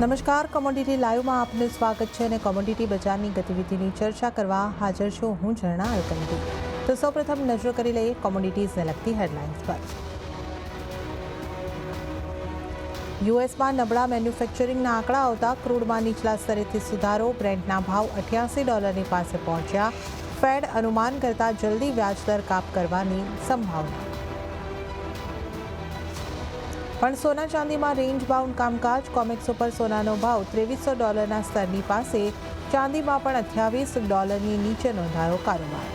નમસ્કાર કોમોડિટી લાઈવમાં આપનું સ્વાગત છે અને કોમોડિટી બજારની ગતિવિધિની ચર્ચા કરવા હાજર છું હું ઝરણા અલકંદી તો સૌપ્રથમ નજર કરી લઈએ કોમોડિટીઝને લગતી હેડલાઇન્સ પર. યુએસમાં નબળા મેન્યુફેક્ચરિંગના આંકડા આવતા ક્રૂડમાં નીચલા સ્તરેથી સુધારો બ્રેન્ડના ભાવ અઠ્યાસી ડોલરની પાસે પહોંચ્યા. ફેડ અનુમાન કરતાં જલ્દી વ્યાજદર કાપ કરવાની સંભાવના. પણ સોના ચાંદીમાં રેન્જ બાઉન્ડ કામકાજ કોમેક્સ ઉપર સોનાનો ભાવ ત્રેવીસો ડોલરના સ્તરની પાસે, ચાંદીમાં પણ અઠ્યાવીસ ડોલરની નીચે નોંધાયો કારોબાર.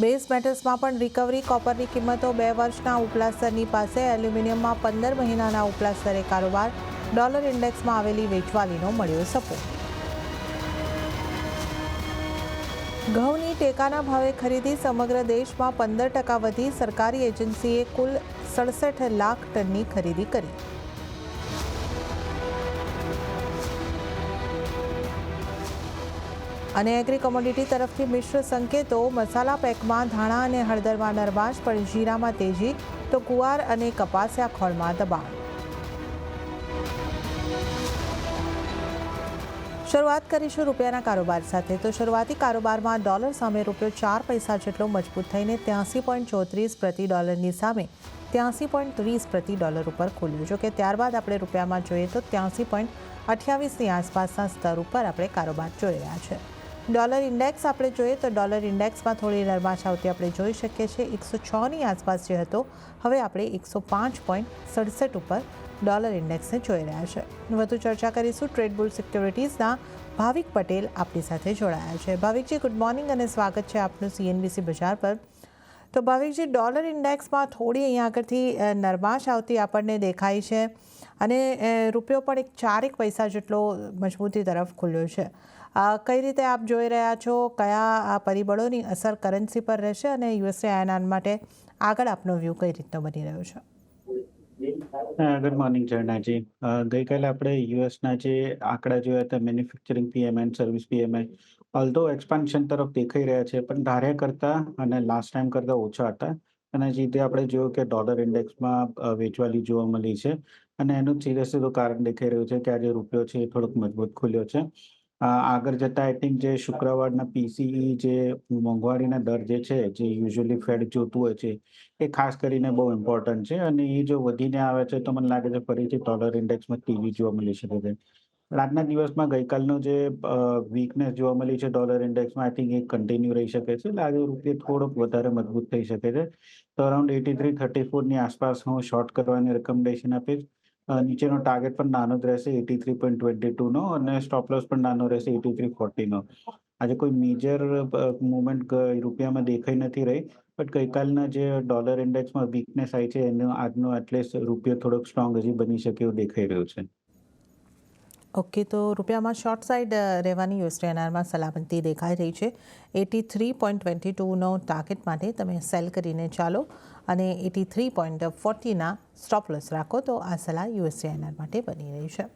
બેઝ મેટલ્સમાં પણ રિકવરી કોપરની કિંમતો બે વર્ષના ઉપલા સ્તરની પાસે એલ્યુમિનિયમમાં પંદર મહિનાના ઉપલા સ્તરે કારોબાર ડોલર ઇન્ડેક્સમાં આવેલી વેચવાલીનો મળ્યો સપોર્ટ. ઘઉંની ટેકાના ભાવે ખરીદી સમગ્ર દેશમાં પંદર ટકા વધી સરકારી એજન્સીએ કુલ સડસઠ લાખ ટનની ખરીદી કરી. અને એગ્રી કોમોડિટી તરફથી મિશ્ર સંકેતો, મસાલા પેકમાં ધાણા અને હળદરમાં નરમાશ, પણ જીરામાં તેજી, તો કુવાર અને કપાસિયા ખોળમાં દબાણ. શરૂઆત કરીશું રૂપિયાના કારોબાર સાથે. તો શરૂઆતી કારોબારમાં ડોલર સામે રૂપિયો ચાર પૈસા જેટલો મજબૂત થઈને ત્યાંસી પોઈન્ટ ચોત્રીસ પ્રતિ ડોલરની સામે ત્યાંસી પોઈન્ટ ત્રીસ પ્રતિ ડોલર ઉપર ખુલ્યું. જો કે ત્યારબાદ આપણે રૂપિયામાં જોઈએ તો ત્યાંસી પોઈન્ટ અઠ્યાવીસની આસપાસના સ્તર ઉપર આપણે કારોબાર જોઈ રહ્યા છે. ડોલર ઇન્ડેક્સ આપણે જોઈએ તો ડોલર ઇન્ડેક્સમાં થોડી નરમાશ આવતી આપણે જોઈ શકીએ છીએ. એકસો છની આસપાસ જે હતો, હવે આપણે એકસો પાંચ પોઈન્ટ સડસઠ ઉપર ડોલર ઇન્ડેક્સને જોઈ રહ્યા છે. વધુ ચર્ચા કરીશું ટ્રેડ બુલ સિક્યોરિટીઝના. ભાવિક પટેલ આપણી સાથે જોડાયા છે. ભાવિકજી, ગુડ મોર્નિંગ અને સ્વાગત છે આપનું સીએનબીસી બજાર પર. તો ભાવિકજી, ડોલર ઇન્ડેક્સમાં થોડી અહીંયા આગળથી નરમાશ આવતી આપણને દેખાય છે. અને રૂપિયો પણ એક ચારેક પૈસા જેટલો મજબૂતી તરફ ખુલ્યો છે. કઈ રીતે આપ જોઈ રહ્યા છો? કયા આ પરિબળોની અસર કરન્સી પર રહેશે અને યુએસએ આયનાન માટે આગળ આપનો વ્યૂ કઈ રીતનો બની રહ્યો છે? ગુડ મોર્નિંગ ઝરણાજી ગઈકાલે આપણે યુએસના જે આંકડા જોયા હતા manufacturing PMI service PMI although expansion તરફ દેખાઈ રહ્યા છે, પણ ધાર્યા કરતા અને લાસ્ટ ટાઈમ કરતા ઓછા હતા. અને જે રીતે આપણે જોયું કે ડોલર ઇન્ડેક્સમાં વેચવાલી જોવા મળી છે, અને એનું સીધે સીધું કારણ દેખાઈ રહ્યું છે કે આજે રૂપિયો છે એ થોડોક મજબૂત ખુલ્યો છે. આગળ જતા આઈ થિંક જે શુક્રવારના પીસીઈ જે મોંઘવારીના દર જે છે, જે યુઝ્યુઅલી ફેડ જોતું હોય છે, એ ખાસ કરીને બહુ ઇમ્પોર્ટન્ટ છે. અને એ જો વધીને આવે છે, તો મને લાગે છે ફરીથી ડોલર ઇન્ડેક્સમાં તેજી જોવા મળી શકે છે. આજના દિવસમાં ગઈકાલનો જે વીકનેસ જોવા મળી છે ડોલર ઇન્ડેક્સમાં આઈ થિંક એ કન્ટિન્યુ રહી શકે છે. આજે રૂપિયો થોડોક વધારે મજબૂત થઈ શકે છે. તો અરાઉન્ડ એટી થ્રી થર્ટી ફોરની આસપાસ હું શોર્ટ કરવાની રેકમેન્ડેશન આપીશ. નીચેનો ટાર્ગેટ પણ નાનો જ રહેશે એટી થ્રી પોઈન્ટ ટ્વેન્ટી ટુનો અને સ્ટોપ પણ નાનો રહેશે એટી થ્રી ફોર્ટીનો આજે કોઈ મેજર મુવમેન્ટ રૂપિયામાં દેખાઈ નથી રહી બટ ગઈકાલના જે ડોલર ઇન્ડેક્સમાં વીકનેસ આવી છે, એનો આજનો એટલીસ્ટ રૂપિયો થોડોક સ્ટ્રોંગ હજી બની શકે એવું દેખાઈ રહ્યું છે. ઓકે, તો રૂપિયામાં શોર્ટ સાઇડ રહેવાની યુએસડીએનઆરમાં સલામતી દેખાઈ રહી છે. એટી થ્રી પોઈન્ટ ટ્વેન્ટી ટુનો ટાર્ગેટ માટે તમે સેલ કરીને ચાલો અને એટી થ્રી પોઈન્ટ ફોર્ટીના સ્ટોપલસ રાખો તો આ સલાહ યુએસડીએનઆર માટે બની રહી છે.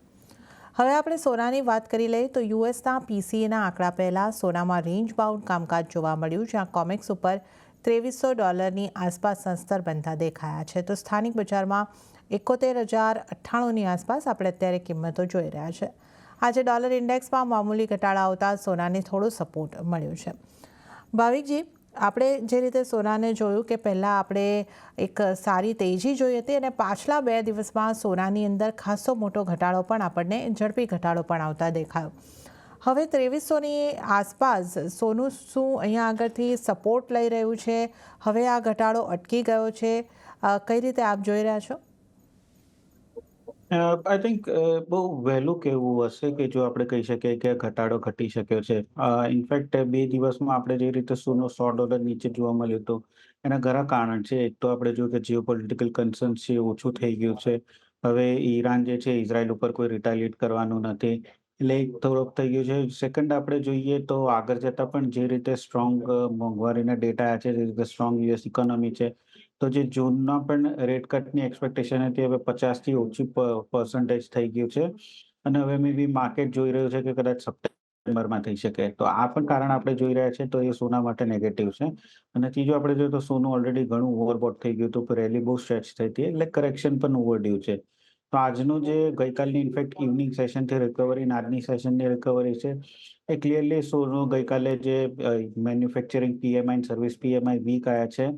હવે આપણે સોનાની વાત કરી લઈએ તો યુએસના પીસીએના આંકડા પહેલાં સોનામાં રેન્જ બાઉન્ડ કામકાજ જોવા મળ્યું, જ્યાં કોમેક્સ ઉપર ત્રેવીસો ડોલરની આસપાસના સ્તર બનતા દેખાયા છે. તો સ્થાનિક બજારમાં એકોતેર હજાર અઠ્ઠાણુંની આસપાસ આપણે અત્યારે કિંમતો જોઈ રહ્યા છે. આજે ડોલર ઇન્ડેક્સમાં મામૂલી ઘટાડા આવતા સોનાને થોડો સપોર્ટ મળ્યો છે. ભાવિકજી, આપણે જે રીતે સોનાને જોયું કે પહેલાં આપણે એક સારી તેજી જોઈ હતી અને પાછલા બે દિવસમાં સોનાની અંદર ખાસો મોટો ઘટાડો પણ આપણને ઝડપી ઘટાડો પણ આવતા દેખાયો. હવે ત્રેવીસોની આસપાસ સોનું શું અહીંયા આગળથી સપોર્ટ લઈ રહ્યું છે? હવે આ ઘટાડો અટકી ગયો છે. કઈ રીતે આપ જોઈ રહ્યા છો? આઈ થિંક બહુ વહેલું કહેવું હશે કે જો આપણે કહી શકીએ કે ઘટાડો ઘટી શક્યો છે. ઇનફેક્ટ બે દિવસમાં આપણે જે રીતે સોનું સો ડોલર નીચે જોવા મળ્યું હતું, એના ઘણા કારણ છે. એક તો આપણે જોયું કે જીઓ પોલિટિકલ કન્સર્ન છે, ઓછું થઈ ગયું છે. હવે ઈરાન જે છે ઇઝરાયલ ઉપર કોઈ રિટાલિએટ કરવાનું નથી. એટલે એક થોડોક થઈ ગયું છે. સેકન્ડ આપણે જોઈએ તો આગળ જતા પણ જે રીતે સ્ટ્રોંગ મોંઘવારીના ડેટા છે, જે રીતે સ્ટ્રોંગ યુએસ ઇકોનોમી છે તો જે જૂનના પણ રેટ કટની એક્સપેક્ટેશન હતી, હવે પચાસથી ઓછી પર્સન્ટેજ થઈ ગયું છે. અને હવે મે બી માર્કેટ જોઈ રહ્યું છે કે કદાચ સપ્ટેમ્બરમાં થઈ શકે. તો આ પણ કારણ આપણે જોઈ રહ્યા છે, તો એ સોના માટે નેગેટિવ છે. અને ત્રીજું આપણે જોઈએ તો સોનું ઓલરેડી ઘણું ઓવરબોટ થઈ ગયું હતું રેલી બહુ સ્ટ્રેચ થઈ હતી, એટલે કરેક્શન પણ ઓવરડ્યુ છે. તો આજનું જે ગઈકાલની ઇનફેક્ટ ઇવનિંગ સેશનથી રિકવરી અને આજની સેશનની રિકવરી છે, એ ક્લિયરલી સોનું ગઈકાલે જે manufacturing PMI service PMI weak આવ્યા છે.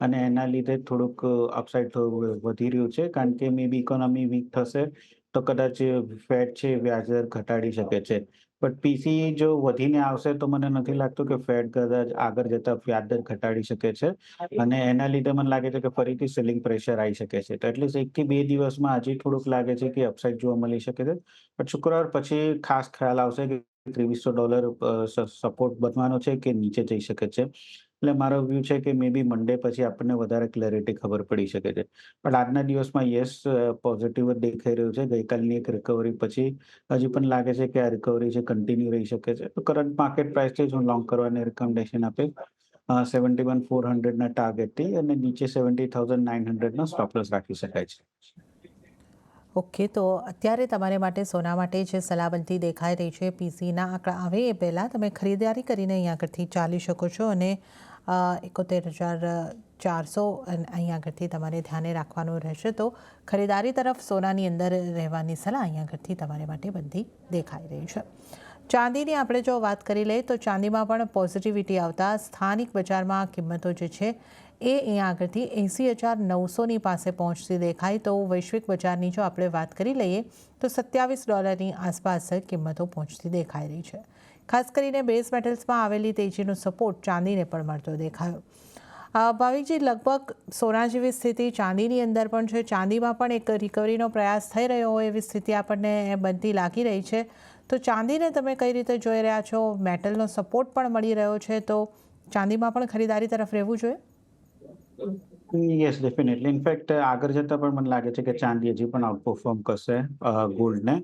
અને એના લીધે થોડુંક અપસાઇડ વધી રહ્યું છે. કારણ કે મે બી ઇકોનોમી વીક થશે, તો કદાચ ફેડ છે વ્યાજદર ઘટાડી શકે છે. બટ પીસી જો વધીને આવશે, તો મને નથી લાગતું કે ફેડ કદાચ આગળ જતા વ્યાજદર ઘટાડી શકે છે. અને એના લીધે મને લાગે છે કે ફરીથી સેલિંગ પ્રેશર આવી શકે છે. તો એટલીસ્ટ એક થી બે દિવસમાં હજી થોડુંક લાગે છે કે અપસાઇડ જોવા મળી શકે છે. બટ શુક્રવાર પછી ખાસ ખ્યાલ આવશે કે ત્રેવીસો ડોલર સપોર્ટ બનવાનો છે કે નીચે જઈ શકે છે. એટલે મારો વ્યૂ છે કે મે બી મંડે પછી આપણને વધારે ક્લેરિટી ખબર પડી શકે છે. પણ આજના દિવસમાં યસ પોઝિટિવ જ દેખાઈ રહ્યું છે. ગઈકાલની એક રિકવરી પછી હજી પણ લાગે છે કે આ રિકવરી છે કન્ટિન્યુ રહી શકે છે. તો કરંટ માર્કેટ પ્રાઇસથી જ હું લોંગ કરવાની રિકમેન્ડેશન આપીશ. સેવન્ટી વન ફોર હંડ્રેડના ટાર્ગેટથી અને નીચે સેવન્ટી થાઉઝન્ડ નાઇન હંડ્રેડનો સ્ટોપલસ રાખી શકાય છે. ઓકે તો અત્યારે તમારે માટે સોના માટે જે સલામતી દેખાઈ રહી છે પીસીના આંકડા આવે એ પહેલાં તમે ખરીદારી કરીને અહીં આગળથી ચાલી શકો છો અને એકોતેર હજાર ચારસો અહીં આગળથી તમારે ધ્યાને રાખવાનું રહેશે. તો ખરીદારી તરફ સોનાની અંદર રહેવાની સલાહ અહીં આગળથી તમારે માટે બધી દેખાઈ રહી છે. ચાંદીની આપણે જો વાત કરી લઈએ તો ચાંદીમાં પણ પોઝિટિવિટી આવતા સ્થાનિક બજારમાં કિંમતો જે છે એ અહીંયા આગળથી એંસી હજાર નવસોની પાસે પહોંચતી દેખાય. તો વૈશ્વિક બજારની જો આપણે વાત કરી લઈએ તો સત્યાવીસ ડોલરની આસપાસ કિંમતો પહોંચતી દેખાઈ રહી છે. ખાસ કરીને બેઝ મેટલ્સમાં આવેલી તેજીનો સપોર્ટ ચાંદીને પણ મળતો દેખાયો. ભાવિકજી લગભગ સોના જેવી સ્થિતિ ચાંદીની અંદર પણ છે, ચાંદીમાં પણ એક રિકવરીનો પ્રયાસ થઈ રહ્યો હોય એવી સ્થિતિ આપણને બનતી લાગી રહી છે. તો ચાંદીને તમે કઈ રીતે જોઈ રહ્યા છો? મેટલનો સપોર્ટ પણ મળી રહ્યો છે, તો ચાંદીમાં પણ ખરીદારી તરફ રહેવું જોઈએ? યસ ડેફિનેટલી ઇનફેક્ટ આગળ જતા પણ મને લાગે છે કે ચાંદી હજી પણ આઉટ પરફોર્મ કરશે ગોલ્ડને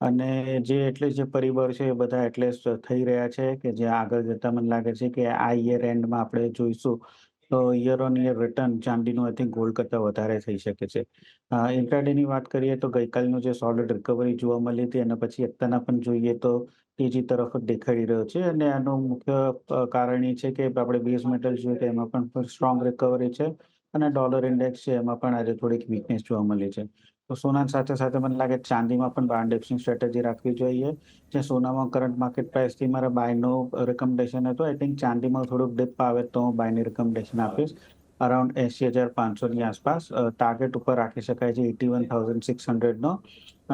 અને જે એટલે જે પરિબળ છે એ બધા એટલે થઈ રહ્યા છે કે જે આગળ જતા મને લાગે છે કે આ યર એન્ડમાં આપણે જોઈશું, તો યર ઓન યર રિટર્ન ચાંદીનું આઈ થિંક ગોલ્ડ કરતાં વધારે થઈ શકે છે. ઇન્ટ્રાડેની વાત કરીએ તો ગઈકાલનું જે સોલિડ રિકવરી જોવા મળી હતી અને પછી અત્યારના પણ જોઈએ તો તેજી તરફ દેખાડી રહ્યો છે અને આનું મુખ્ય કારણ એ છે કે આપણે બેઝ મેટલ જોઈએ તો એમાં પણ સ્ટ્રોંગ રિકવરી છે અને ડોલર ઇન્ડેક્સ છે, એમાં પણ આજે થોડીક વીકનેસ જોવા મળી છે. તો સોનાની સાથે સાથે મને લાગે ચાંદીમાં પણ બાર ઇન્ડેક્સની સ્ટ્રેટેજી રાખવી જોઈએ. જે સોનામાં કરંટ માર્કેટ પ્રાઇસથી મારા બાયનું રેકમેન્ડેશન હતું આઈ થિંક ચાંદીમાં થોડુંક ડિપ આવે તો હું બાયની રેકમેન્ડેશન આપીશ. અરાઉન્ડ એસી હજાર પાંચસોની આસપાસ ટાર્ગેટ ઉપર રાખી શકાય છે એટી વન થાઉઝન્ડ સિક્સ હંડ્રેડનો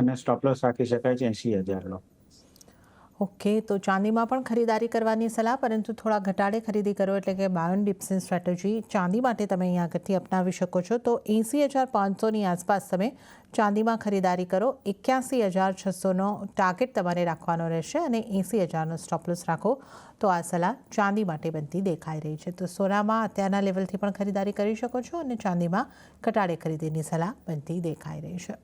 અને સ્ટોપલોસ રાખી શકાય છે એસી હજારનો. ઓકે, તો ચાંદીમાં પણ ખરીદારી કરવાની સલાહ, પરંતુ થોડા ઘટાડે ખરીદી કરો એટલે કે બાયોન ડિપ્સની સ્ટ્રેટેજી ચાંદી માટે તમે અહીં આગળથી અપનાવી શકો છો. તો એંસી હજાર પાંચસોની આસપાસ તમે ચાંદીમાં ખરીદારી કરો. એક્યાસી હજાર છસોનો ટાર્ગેટ તમારે રાખવાનો રહેશે અને એંસી હજારનો સ્ટોપલોસ રાખો. તો આ સલાહ ચાંદી માટે બનતી દેખાઈ રહી છે. તો સોનામાં અત્યારના લેવલથી પણ ખરીદારી કરી શકો છો અને ચાંદીમાં ઘટાડે ખરીદીની સલાહ બનતી દેખાઈ રહી છે.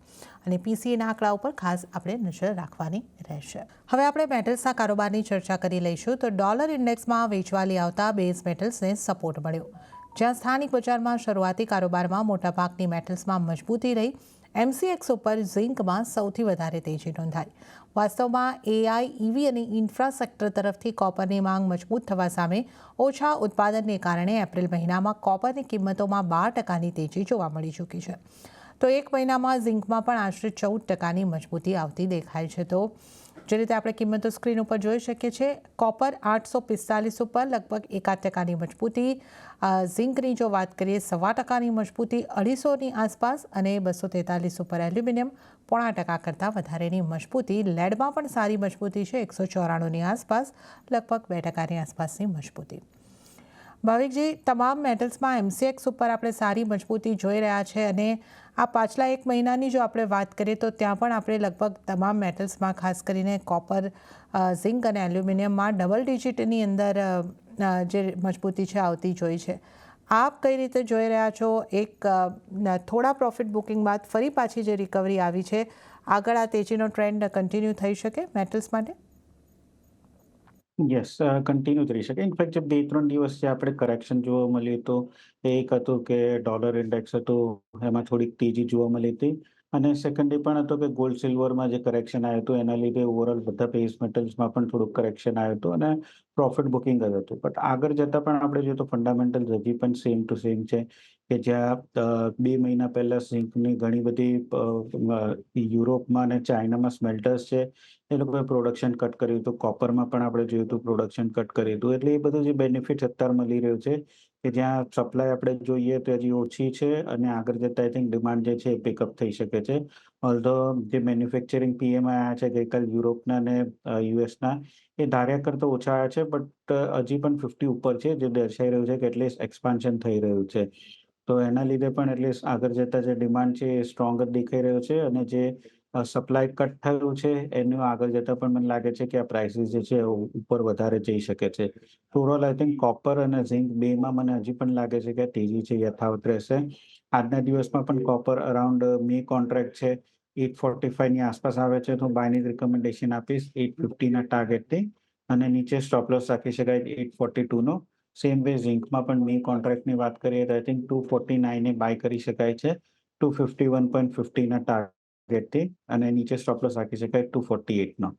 અને પીસીએના આંકડા ઉપર ખાસ આપણે નજર રાખવાની રહેશે. હવે આપણે મેટલ્સના કારોબારની ચર્ચા કરી લઈશું. તો ડોલર ઇન્ડેક્સમાં વેચવાલી આવતા બેઝ મેટલ્સને સપોર્ટ મળ્યો. જ્યાં સ્થાનિક બજારમાં શરૂઆતી કારોબારમાં મોટાભાગની મેટલ્સમાં મજબૂતી રહી. એમસીએક્સ ઉપર ઝિંકમાં સૌથી વધારે તેજી નોંધાઈ. વાસ્તવમાં એઆઈ, ઈવી અને ઇન્ફ્રાસ્ટ્રક્ચર તરફથી કોપરની માંગ મજબૂત થવા સામે ઓછા ઉત્પાદનને કારણે એપ્રિલ મહિનામાં કોપરની કિંમતોમાં બાર ટકાની તેજી જોવા મળી ચૂકી છે. તો એક મહિનામાં ઝિંકમાં પણ આશરે ચૌદ ટકાની મજબૂતી આવતી દેખાય છે. તો જે રીતે આપણે કિંમતો સ્ક્રીન ઉપર જોઈ શકીએ છીએ, કોપર આઠસો પિસ્તાલીસ ઉપર લગભગ એકાદ ટકાની મજબૂતી ઝિંકની જો વાત કરીએ, સવા ટકાની મજબૂતી, અઢીસોની આસપાસ અને બસો તેતાલીસ ઉપર એલ્યુમિનિયમ, પોણા ટકા કરતાં વધારેની મજબૂતી. લેડમાં પણ સારી મજબૂતી છે, એકસો ચોરાણુંની આસપાસ, લગભગ બે ટકાની આસપાસની મજબૂતી. ભાવિકજી, તમામ મેટલ્સમાં એમસીએક્સ ઉપર આપણે સારી મજબૂતી જોઈ રહ્યા છે અને આ પાછલા એક મહિનાની જો આપણે વાત કરીએ તો ત્યાં પણ આપણે લગભગ તમામ મેટલ્સમાં ખાસ કરીને કોપર ઝિંક અને એલ્યુમિનિયમમાં ડબલ ડિજિટની અંદર જે મજબૂતી છે, આવતી જોઈ છે. આપ કઈ રીતે જોઈ રહ્યા છો? એક થોડા પ્રોફિટ બુકિંગ બાદ ફરી પાછી જે રિકવરી આવી છે, આગળ આ તેજીનો ટ્રેન્ડ કન્ટિન્યુ થઈ શકે મેટલ્સ માટે? યસ કન્ટિન્યુ કરી શકે ઇનફેક્ટ જે બે ત્રણ દિવસ જે આપણે કરેક્શન જોવા મળ્યું તો એક હતું કે ડોલર ઇન્ડેક્સ હતું એમાં થોડીક તેજી જોવા મળી હતી અને સેકન્ડલી પણ હતો કે ગોલ્ડ સિલ્વરમાં જે કરેક્શન આવ્યું હતું એના લીધે ઓવરઓલ બધા બેઝ મેટલ્સમાં પણ થોડુંક કરેક્શન આવ્યું હતું અને પ્રોફિટ બુકિંગ જ હતું. બટ આગળ જતાં પણ આપણે જોઈએ તો ફંડામેન્ટલ હજી પણ સેમ ટુ સેમ છે કે જ્યાં બે મહિના પહેલા સિંકની ઘણી બધી યુરોપમાં અને ચાઇનામાં સ્મેલ્ટર્સ છે, એ લોકોએ પ્રોડક્શન કટ કર્યું હતું. કોપરમાં પણ આપણે જોયું હતું પ્રોડક્શન કટ કર્યું હતું. એટલે એ બધું જે બેનિફિટ અત્યારે મળી રહ્યું છે કે જ્યાં સપ્લાય આપણે જોઈએ તો હજી ઓછી છે અને આગળ જતાં આઈ થિંક ડિમાન્ડ જે છે એ પિકઅપ થઈ શકે છે. ઓલધો જે મેન્યુફેક્ચરિંગ પીએમ આવ્યા છે ગઈકાલ યુરોપના અને યુએસના, એ ધાર્યા કરતાં ઓછા આવ્યા છે બટ હજી પણ ફિફ્ટી ઉપર છે, જે દર્શાઈ રહ્યું છે કે એટલીસ્ટ એક્સપાન્શન થઈ રહ્યું છે. તો એના લીધે પણ એટલીસ્ટ આગળ જતા જે ડિમાન્ડ છે એ સ્ટ્રોંગ જ દેખાઈ રહ્યો છે અને જે સપ્લાય કટ થયું છે, એનું આગળ જતાં પણ મને લાગે છે કે આ પ્રાઇસીસ જે છે ઉપર વધારે જઈ શકે છે. ઓવરઓલ આઈ થિંક કોપર અને ઝિંક બેમાં મને હજી પણ લાગે છે કે તેજી છે, યથાવત રહેશે. આજના દિવસમાં પણ કોપર અરાઉન્ડ મે કોન્ટ્રાક્ટ છે એટ ફોર્ટી ફાઈવની આસપાસ આવે છે, તો બાયની રિકમેન્ડેશન આપીશ એટ ફિફ્ટીના ટાર્ગેટથી અને નીચે સ્ટોપ રાખી શકાય એટ ફોર્ટી ટુનો સેમ વે ઝિંકમાં પણ મે કોન્ટ્રાક્ટની વાત કરીએ, તો આઈ થિંક ટુ ફોર્ટી નાઈને બાય કરી શકાય છે ટુ ફિફ્ટી વન પોઈન્ટ ફિફ્ટીના ટાર્ગેટથી અને નીચે સ્ટોપ રાખી શકાય ટુ ફોર્ટી એટનો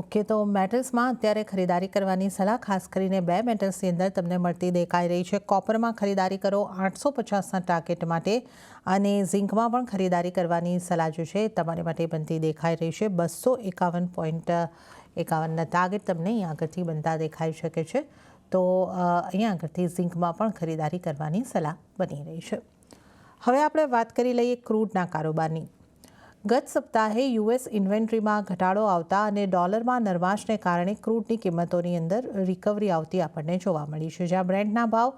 ઓકે તો મેટલ્સમાં અત્યારે ખરીદારી કરવાની સલાહ, ખાસ કરીને બે મેટલ્સની અંદર તમને મળતી દેખાઈ રહી છે. કોપરમાં ખરીદારી કરો આઠસો પચાસના ટાર્ગેટ માટે અને ઝિંકમાં પણ ખરીદારી કરવાની સલાહ જે છે તમારી માટે બનતી દેખાઈ રહી છે. બસો એકાવન પોઈન્ટ એકાવનના ટાર્ગેટ તમને અહીં આગળથી બનતા દેખાઈ શકે છે. તો અહીંયા આગળથી ઝિંકમાં પણ ખરીદારી કરવાની સલાહ બની રહી છે. હવે આપણે વાત કરી લઈએ ક્રૂડના કારોબારની. ગત સપ્તાહે યુએસ ઇન્વેન્ટરીમાં ઘટાડો આવતા અને ડોલરમાં નરમાશને કારણે ક્રૂડની કિંમતોની અંદર રિકવરી આવતી આપણને જોવા મળી છે. જ્યાં બ્રેન્ડના ભાવ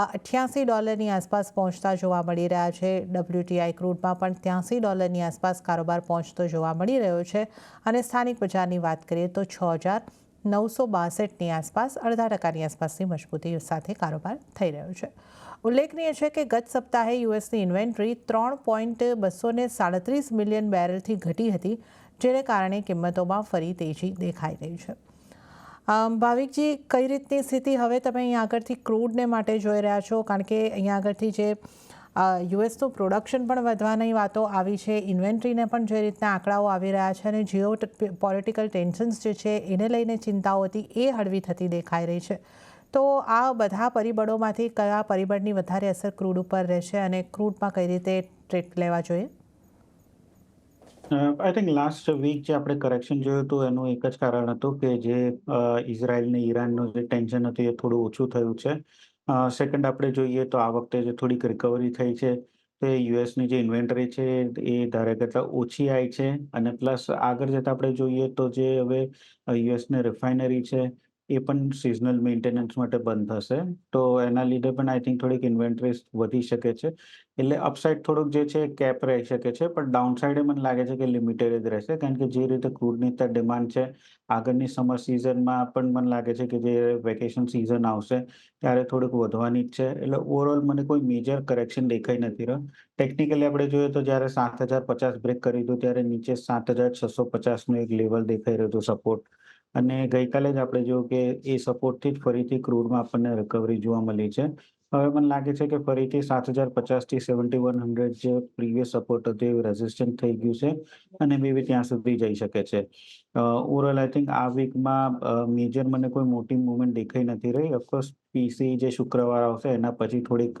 અઠ્યાસી ડોલરની આસપાસ પહોંચતા જોવા મળી રહ્યા છે. ડબલ્યુટીઆઈ ક્રૂડમાં પણ ત્યાંસી ડોલરની આસપાસ કારોબાર પહોંચતો જોવા મળી રહ્યો છે. અને સ્થાનિક બજારની વાત કરીએ તો છ હજાર નવસો બાસઠની આસપાસ અડધા ટકાની આસપાસની મજબૂતી સાથે કારોબાર થઈ રહ્યો છે. ઉલ્લેખનીય છે કે ગત સપ્તાહે યુએસની ઇન્વેન્ટરી ત્રણ પોઈન્ટ બસોને સાડત્રીસ મિલિયન બેરલથી ઘટી હતી, જેને કારણે કિંમતોમાં ફરી તેજી દેખાઈ રહી છે. ભાવિકજી, કઈ રીતની સ્થિતિ હવે તમે અહીંયા આગળથી ક્રૂડને માટે જોઈ રહ્યા છો? કારણ કે અહીંયા આગળથી જે યુએસનું પ્રોડક્શન પણ વધવાની વાતો આવી છે, ઇન્વેન્ટરીને પણ જે રીતના આંકડાઓ આવી રહ્યા છે અને જીઓ પોલિટિકલ ટેન્શન્સ જે છે, એને લઈને ચિંતાઓ હતી, એ હળવી થતી દેખાઈ રહી છે. તો આ બધા પરિબળોમાંથી કયા પરિબળની વધારે અસર ક્રૂડ ઉપર રહેશે અને ક્રૂડમાં કઈ રીતે ટ્રેડ લેવા જોઈએ? આઈ થિંક લાસ્ટ વીક જે આપણે કરેક્શન જોયું હતું, એનું એક જ કારણ હતું કે જે ઇઝરાયલ ને ઈરાનનું જે ટેન્શન હતું એ થોડું ઓછું થયું છે. સેકન્ડ આપણે જોઈએ તો આ વખતે જે થોડીક રિકવરી થઈ છે, તે યુએસની જે ઇન્વેન્ટરી છે એ ધારે કરતાં ઓછી આવી છે અને પ્લસ આગળ જતાં આપણે જોઈએ તો જે હવે યુએસની રિફાઇનરી છે એ પણ સિઝનલ મેન્ટેનન્સ માટે બંધ થશે. તો એના લીધે પણ આઈ થિંક થોડીક ઇન્વેન્ટરી વધી શકે છે. એટલે અપસાઇડ થોડુંક જે છે કેપ રહી શકે છે, પણ ડાઉનસાઇડે મને લાગે છે કે લિમિટેડ જ રહેશે. કારણ કે જે રીતે ક્રૂડની ત્યાં ડિમાન્ડ છે, આગળની સમર સિઝનમાં પણ મને લાગે છે કે જે વેકેશન સિઝન આવશે, ત્યારે થોડુંક વધવાની જ છે. એટલે ઓવરઓલ મને કોઈ મેજર કરેક્શન દેખાઈ નથી રહ્યો. ટેકનિકલી આપણે જોઈએ તો જ્યારે સાત હજાર પચાસ બ્રેક કરી હતું ત્યારે નીચે સાત હજાર છસો પચાસનું એક લેવલ દેખાઈ રહ્યું હતું સપોર્ટ અને ગઈકાલે જ આપણે જોયું કે એ સપોર્ટથી જ ફરીથી ક્રૂડમાં આપણને રિકવરી જોવા મળી છે. હવે મને લાગે છે કે ફરીથી સાત હજાર પચાસથી સેવન્ટી વન હંડ્રેડ જે પ્રીવિયસ સપોર્ટ હતો એ રેઝિસ્ટન્ટ થઈ ગયું છે અને બે બી ત્યાં સુધી જઈ શકે છે. ઓવરઓલ આઈ થિંક આ વીકમાં મેજર મને કોઈ મોટી મુવમેન્ટ દેખાઈ નથી રહી. ઓફકોર્સ પીસી જે શુક્રવાર આવશે એના પછી થોડીક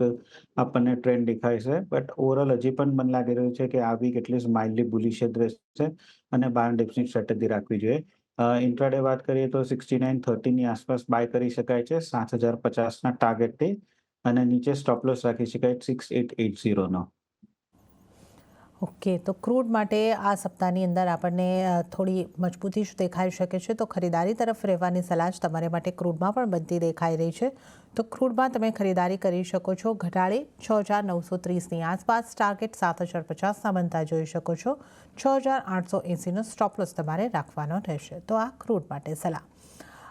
આપણને ટ્રેન્ડ દેખાય છે. બટ ઓવરઓલ હજી પણ મને લાગી રહ્યું છે કે આ વીક એટલીસ્ટ માઇલ્ડલી દ્રેસ રહેશે અને બાર ડિપ્સની સ્ટ્રેટેજી રાખવી જોઈએ. ઇન્ટ્રાડે વાત કરીએ તો સિક્સટી નાઇન થર્ટીની આસપાસ બાય કરી શકાય છે, સાત હજાર પચાસના ટાર્ગેટથી અને નીચે સ્ટોપલોસ રાખી શકાય સિક્સ એટ એટ ઝીરોનો ઓકે, તો ક્રૂડ માટે આ સપ્તાહની અંદર આપણને થોડી મજબૂતી જ દેખાઈ શકે છે? તો ખરીદારી તરફ રહેવાની સલાહ જ તમારે માટે ક્રૂડમાં પણ બનતી દેખાઈ રહી છે. તો ક્રૂડમાં તમે ખરીદારી કરી શકો છો. ઘટાડે છ હજાર નવસો ત્રીસની આસપાસ, ટાર્ગેટ સાત હજાર પચાસના બનતા જોઈ શકો છો. છ હજાર આઠસો એંસીનો સ્ટોપલોસ તમારે રાખવાનો રહેશે. તો આ ક્રૂડ માટે સલાહ.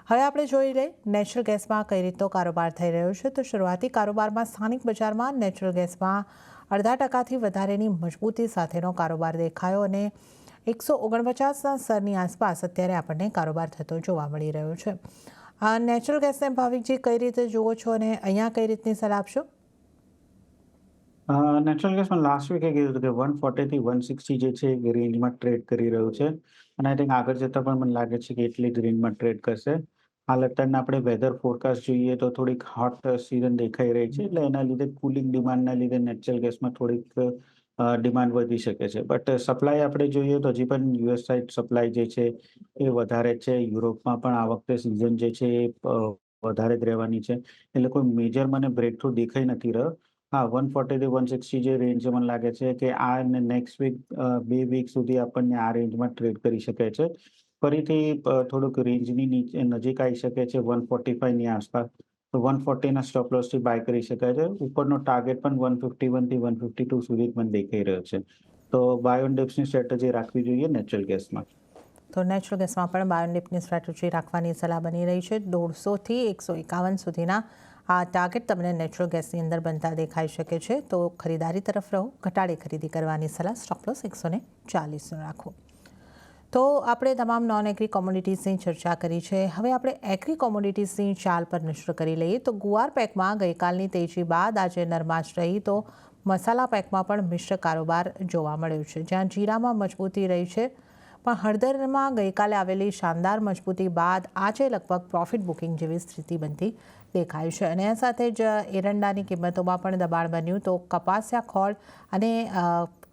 હવે આપણે જોઈ લઈએ, નેચરલ ગેસમાં કઈ રીતનો કારોબાર થઈ રહ્યો છે? તો શરૂઆતી કારોબારમાં સ્થાનિક બજારમાં નેચરલ ગેસમાં અડધા ટકાથી વધારેની મજબૂતી સાથેનો કારોબાર દેખાયો અને એકસો ઓગણપચાસના સ્તરની આસપાસ અત્યારે આપણને કારોબાર થતો જોવા મળી રહ્યો છે. આ નેચરલ ગેસને ભાવિકજી કઈ રીતે જુઓ છો અને અહીંયા કઈ રીતની સલાહ આપશો? નેચરલ ગેસમાં લાસ્ટ વીકે કીધું હતું કે વન ફોર્ટીથી વન સિક્સટી જે છે એ રેન્જમાં ટ્રેડ કરી રહ્યું છે. અને આઈ થિંક આગળ જતાં પણ મને લાગે છે કે એટલી જ રેન્જમાં ટ્રેડ કરશે. હાલ અત્યારના આપણે વેધર ફોરકાસ્ટ જોઈએ તો થોડીક હોટ સિઝન દેખાઈ રહી છે. એટલે એના લીધે કુલિંગ ડિમાન્ડના લીધે નેચરલ ગેસમાં થોડીક ડિમાન્ડ વધી શકે છે. બટ સપ્લાય આપણે જોઈએ તો હજી પણ યુએસ સાઇડ સપ્લાય જે છે એ વધારે છે. યુરોપમાં પણ આ વખતે સિઝન જે છે એ વધારે જ રહેવાની છે. એટલે કોઈ મેજર મને બ્રેક થ્રુ દેખાઈ નથી રહ્યો. હા વન ફોર્ટી થી વન સિક્સટી જે રેન્જ મને લાગે છે કે આ નેક્સ્ટ વીક બે વીક સુધી આપણને આ રેન્જમાં ટ્રેડ કરી શકે છે. ફરીથી થોડુંક રેન્જની નીચે નજીક આવી શકે છે, વન ફોર્ટી ફાઈવની આસપાસ. તો વન ફોર્ટીના સ્ટોપ લોસથી બાય કરી શકાય છે. ઉપરનો ટાર્ગેટ પણ વન ફિફ્ટી વનથી વન ફિફ્ટી ટુ સુધી પણ દેખાઈ રહ્યો છે. તો બાયોન ડિપ્સની સ્ટ્રેટેજી રાખવી જોઈએ નેચરલ ગેસમાં. તો નેચરલ ગેસમાં પણ બાયોનિપની સ્ટ્રેટેજી રાખવાની સલાહ બની રહી છે. દોઢસોથી એકસો એકાવન સુધીના આ ટાર્ગેટ તમને નેચરલ ગેસની અંદર બનતા દેખાઈ શકે છે. તો ખરીદારી તરફ રહો. ઘટાડે ખરીદી કરવાની સલાહ. સ્ટોપલોસ એકસો ને ચાલીસનો રાખો. તો આપણે તમામ નોન એગ્રી કોમોડિટીઝની ચર્ચા કરી છે. હવે આપણે એગ્રી કોમોડિટીઝની ચાલ પર નિશ્ર કરી લઈએ. તો ગુવાર પેકમાં ગઈકાલની તેજી બાદ આજે નરમાશ રહી. તો મસાલા પેકમાં પણ મિશ્ર કારોબાર જોવા મળ્યો છે. જ્યાં જીરામાં મજબૂતી રહી છે. પણ હળદરમાં ગઈકાલે આવેલી શાનદાર મજબૂતી બાદ આજે લગભગ પ્રોફિટ બુકિંગ જેવી સ્થિતિ બનતી દેખાય છે. અને આ સાથે જ એરંડાની કિંમતોમાં પણ દબાણ બન્યું. તો કપાસિયા ખોળ અને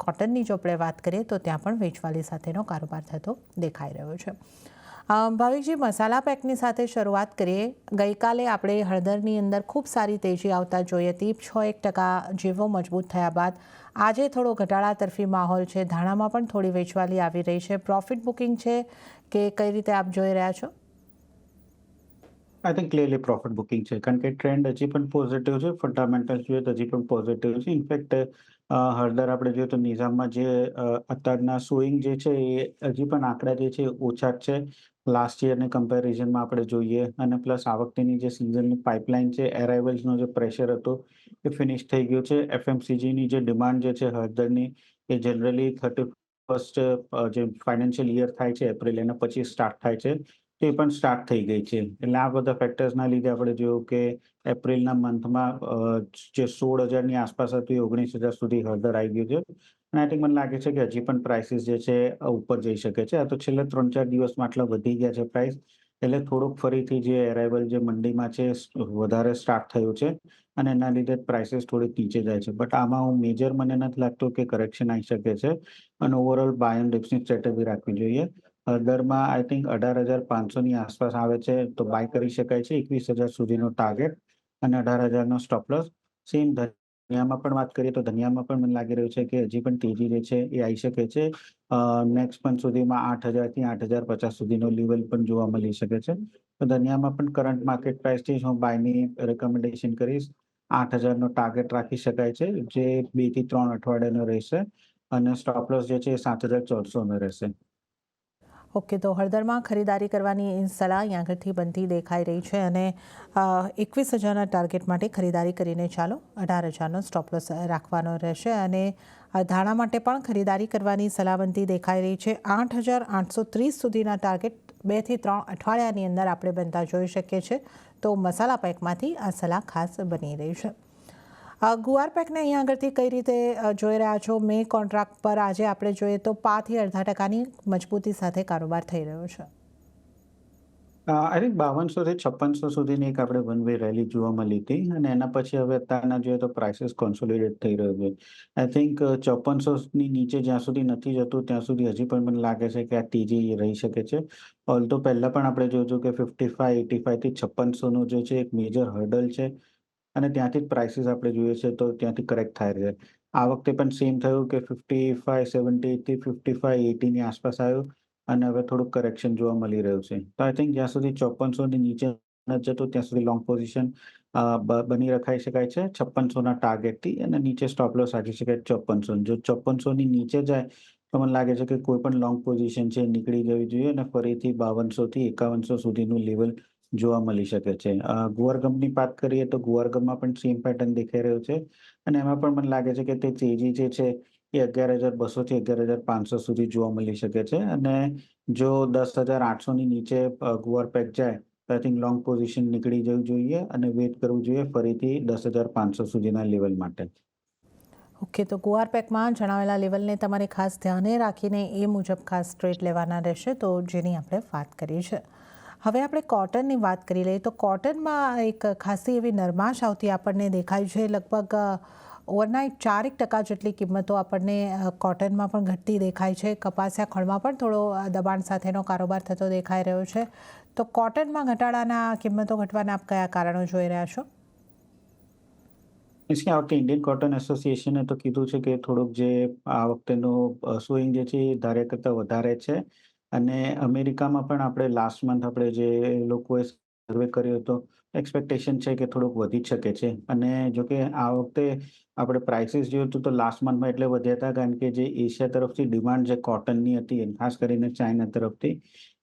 કોટનની જો આપણે વાત કરીએ તો ત્યાં પણ વેચવાલી સાથેનો કારોબાર થતો દેખાઈ રહ્યો છે. ભાવિકજી, મસાલા પેકની સાથે શરૂઆત કરીએ. ગઈકાલે આપણે હળદરની અંદર ખૂબ સારી તેજી આવતા જોઈ હતી. છ એક ટકા જેવો મજબૂત થયા બાદ આજે થોડો ઘટાડા તરફી માહોલ છે. ધાણામાં પણ થોડી વેચવાલી આવી રહી છે. પ્રોફિટ બુકિંગ છે કે કઈ રીતે આપ જોઈ રહ્યા છો? I think clearly profit booking છે. કારણ કે ટ્રેન્ડ હજી પણ પોઝિટિવ છે ફંડામેન્ટલ જોઈએ તો હજી પણ પોઝિટિવ છે. ઇનફેક્ટ હળદર આપણે જોઈએ તો નિઝામમાં જે અત્યારના સોઈંગ જે છે એ હજી પણ આંકડા જે છે ઓછા જ છે. લાસ્ટ યરની કમ્પેરિઝનમાં આપણે જોઈએ અને પ્લસ આ વખતેની જે સિઝનની પાઇપલાઇન છે એરાઇવલ્સનો જે પ્રેશર હતો એ ફિનિશ થઈ ગયો છે. એફએમસીજીની જે ડિમાન્ડ જે છે હળદરની એ જનરલી થર્ટી ફર્સ્ટ જે ફાઇનાન્શિયલ યર થાય છે એપ્રિલ એના પછી સ્ટાર્ટ થાય છે. તે પણ સ્ટાર્ટ થઈ ગઈ છે. એટલે આ બધા ફેક્ટર્સના લીધે આપણે જોયું કે એપ્રિલના મંથમાં જે સોળ હજારની આસપાસ હતી ઓગણીસ હજાર સુધી હળદર આવી ગયું છે. અને આઈ થિંક મને લાગે છે કે હજી પણ પ્રાઇસીસ જે છે ઉપર જઈ શકે છે. આ તો છેલ્લા ત્રણ ચાર દિવસમાં આટલા વધી ગયા છે પ્રાઇસ એટલે થોડુંક ફરીથી જે એરાઇવલ જે મંડીમાં છે, વધારે સ્ટાર્ટ થયું છે. અને એના લીધે પ્રાઇસીસ થોડીક નીચે જાય છે. બટ આમાં હું મેજર મને નથી લાગતું કે કરેક્શન આવી શકે છે. અને ઓવરઓલ બાય એન્ડ ડિપ્સની સ્ટ્રેટેજી રાખવી જોઈએ. હળદરમાં આઈ થિંક અઢાર હજાર પાંચસોની આસપાસ આવે છે, તો બાય કરી શકાય છે એકવીસ હજાર સુધીનો ટાર્ગેટ અને અઢાર હજારનો સ્ટોપ લોસ સેમ ધનિયામાં પણ વાત કરીએ તો ધનિયામાં પણ મને લાગી રહ્યું છે કે હજી પણ તેજી જે છે એ આવી શકે છે. નેક્સ્ટ મંથ સુધીમાં આઠ હજારથી આઠ હજાર પચાસ સુધીનો લેવલ પણ જોવા મળી શકે છે. તો ધનિયામાં પણ કરંટ માર્કેટ પ્રાઇસથી હું બાયની રેકમેન્ડેશન કરીશ. આઠ હજારનો ટાર્ગેટ રાખી શકાય છે, જે બેથી ત્રણ અઠવાડિયાનો રહેશે અને સ્ટોપ લોસ જે છે એ સાત હજાર ચોરસોનો રહેશે. ઓકે, તો હળદરમાં ખરીદારી કરવાની સલાહ અહીં આગળથી બનતી દેખાઈ રહી છે અને એકવીસ હજારના ટાર્ગેટ માટે ખરીદારી કરીને ચાલો અઢાર હજારનો સ્ટોપલોસ રાખવાનો રહેશે અને ધાણા માટે પણ ખરીદારી કરવાની સલાહ બનતી દેખાઈ રહી છે. આઠ હજાર આઠસો ત્રીસ સુધીના ટાર્ગેટ બેથી ત્રણ અઠવાડિયાની અંદર આપણે બનતા જોઈ શકીએ છીએ. તો મસાલા પેકમાંથી આ સલાહ ખાસ બની રહી છે. ગુવાર પેકને અહીંયા આગળથી કઈ રીતે જોઈ રહ્યા છો? મે કોન્ટ્રાક્ટ પર આજે આપણે જોઈએ તો પાંચથી અડધા ટકાની મજબૂતી સાથે કારોબાર થઈ રહ્યો છે. આઈ થિંક બાવનસો થી છપ્પનસો સુધીની એક આપણે વન વે રેલી જોવા મળી હતી અને એના પછી હવે અત્યારના જોઈએ તો પ્રાઇસીસ કોન્સોલિડેટ થઈ રહ્યો છે. આઈ થિંક ચોપનસો ની નીચે જ્યાં સુધી નથી જતું, ત્યાં સુધી હજી પણ મને લાગે છે કે આ તેજી રહી શકે છે. ઓલ તો પહેલા પણ આપણે જોયું કે ફિફ્ટી ફાઈવ એટી ફાઈવથી છપ્પનસોનું જે છે એક મેજર હર્ડલ છે. અને ત્યાંથી પ્રાઇસીસ આપણે જોઈએ છે તો ત્યાંથી કરેક્ટ થાય છે. આ વખતે પણ સેમ થયું કે ફિફ્ટી ફાઈવ સેવન્ટી થી ફિફ્ટી ફાઈવ એટીની આસપાસ આવ્યું અને હવે થોડુંક કરેક્શન જોવા મળી રહ્યું છે. તો આઈ થિંક જ્યાં સુધી ચોપનસોની નીચે નથી જતો ત્યાં સુધી લોંગ પોઝિશન બની રખાઈ શકાય છે. છપ્પનસોના ટાર્ગેટથી અને નીચે સ્ટોપ લોસ રાખી શકાય ચોપનસો જો ચોપનસોની નીચે જાય તો મને લાગે છે કે કોઈ પણ લોંગ પોઝિશન છે નીકળી જવી જોઈએ અને ફરીથી બાવનસોથી એકાવનસો સુધીનું લેવલ જોવા મળી શકે છે. ગુવારગમની વાત કરીએ તો ગુવારગમમાં પણ સેમ પેટર્ન દેખાઈ રહ્યો છે અને એમાં પણ મને લાગે છે કે તે તેજી જે છે એ અગિયાર હજાર બસોથી અગિયાર હજાર પાંચસો સુધી જોવા મળી શકે છે અને જો દસ હજાર આઠસોની નીચે ગુવાર પેક જાય તો આઈ થિંક લોંગ પોઝિશન નીકળી જવું જોઈએ અને વેઇટ કરવું જોઈએ ફરીથી દસ હજાર પાંચસો સુધીના લેવલ માટે. ઓકે, તો ગુવાર પેકમાં જણાવેલા લેવલને તમારે ખાસ ધ્યાને રાખીને એ મુજબ ખાસ ટ્રેડ લેવાના રહેશે તો જેની આપણે વાત કરી છે. હવે આપણે કોટનની વાત કરી લઈએ તો કોટનમાં એક ખાસી એવી નરમાશ આવતી આપણને દેખાય છે. લગભગ ઓવરનાઇટ ચારેક ટકા જેટલી કિંમતો આપણને કોટનમાં પણ ઘટતી દેખાય છે. કપાસિયા ખળમાં પણ થોડો દબાણ સાથેનો કારોબાર થતો દેખાઈ રહ્યો છે. તો કોટનમાં ઘટાડાના કિંમતો ઘટવાના આપ કયા કારણો જોઈ રહ્યા છો? કે આ વખતે ઇન્ડિયન કોટન એસોસિએશને તો કીધું છે કે થોડુંક જે આ વખતેનું સોઈંગ જે છે એ ધાર્યા કરતાં વધારે છે. અને અમેરિકામાં પણ આપણે લાસ્ટ મંથ આપણે જે લોકોએ સર્વે કર્યો હતો એક્સપેક્ટેશન છે કે થોડુંક વધી શકે છે. અને જો કે આ વખતે આપણે પ્રાઇસીસ જોયું હતું તો લાસ્ટ મંથમાં એટલે વધ્યા હતા, કારણ કે જે એશિયા તરફથી ડિમાન્ડ જે કોટનની હતી ખાસ કરીને ચાઇના તરફથી,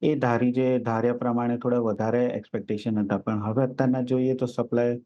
એ ધારી જે ધાર્યા પ્રમાણે થોડા વધારે એક્સપેક્ટેશન હતા. પણ હવે અત્યારના જોઈએ તો સપ્લાય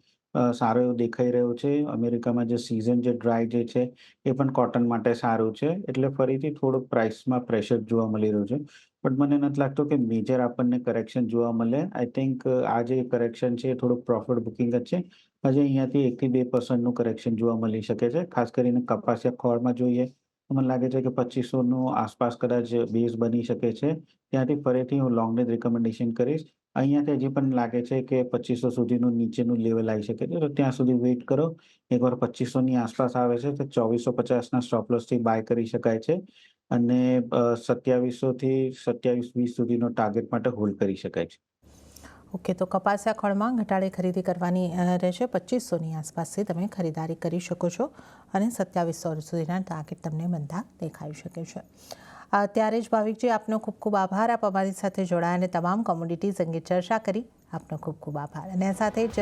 સારો એવું દેખાઈ રહ્યો છે. અમેરિકામાં જે સિઝન જે ડ્રાય જે છે, એ પણ કોટન માટે સારું છે. એટલે ફરીથી થોડુંક પ્રાઇસમાં પ્રેશર જોવા મળી રહ્યું છે. બટ મને નથી લાગતું કે મેજર આપણને કરેક્શન જોવા મળે. આઈ થિંક આ જે કરેક્શન છે, એ થોડુંક પ્રોફિટ બુકિંગ જ છે. હજી અહીંયાથી એકથી બે પર્સન્ટનું કરેક્શન જોવા મળી શકે છે. ખાસ કરીને કપાસિયા ખોળમાં જોઈએ મને લાગે છે કે પચીસોનું આસપાસ કદાચ બેઝ બની શકે છે. ત્યાંથી ફરીથી હું લોંગ જ રિકમેન્ડેશન કરીશ. અહીંયાથી હજી પણ લાગે છે કે પચીસો સુધીનું નીચેનું લેવલ આવી શકે છે, તો ત્યાં સુધી વેઇટ કરો. એકવાર પચીસોની આસપાસ આવે છે, તો ચોવીસો પચાસના સ્ટોપલોસથી બાય કરી શકાય છે અને સત્યાવીસોથી સત્યાવીસ વીસ સુધીનો ટાર્ગેટ માટે હોલ્ડ કરી શકાય છે. ઓકે તો કપાસિયા ખળમાં ઘટાડે ખરીદી કરવાની રહેશે. પચીસોની આસપાસથી તમે ખરીદારી કરી શકો છો અને સત્યાવીસો સુધીના ટાર્ગેટ તમને બનતા દેખાઈ શકે છે. ત્યારે જ ભાવિકજી આપનો ખૂબ ખૂબ આભાર. આપ અમારી સાથે જોડાયા અને તમામ કોમોડિટીઝ અંગે ચર્ચા કરી. આપનો ખૂબ ખૂબ આભાર. અને સાથે જ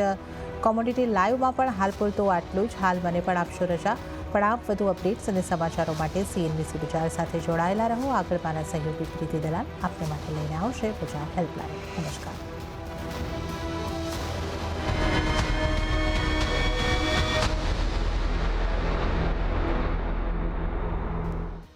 કોમોડિટી લાઈવમાં પણ હાલ પૂરતું આટલું જ. હાલ મને પણ આપશો રજા. પણ આપ વધુ અપડેટ્સ અને સમાચારો માટે સીએનબીસી બજાર સાથે જોડાયેલા રહો. આગળ મારા સહયોગી પ્રીતિ દલાલ આપને માટે લઈને આવશે બજાર હેલ્પલાઇન. નમસ્કાર.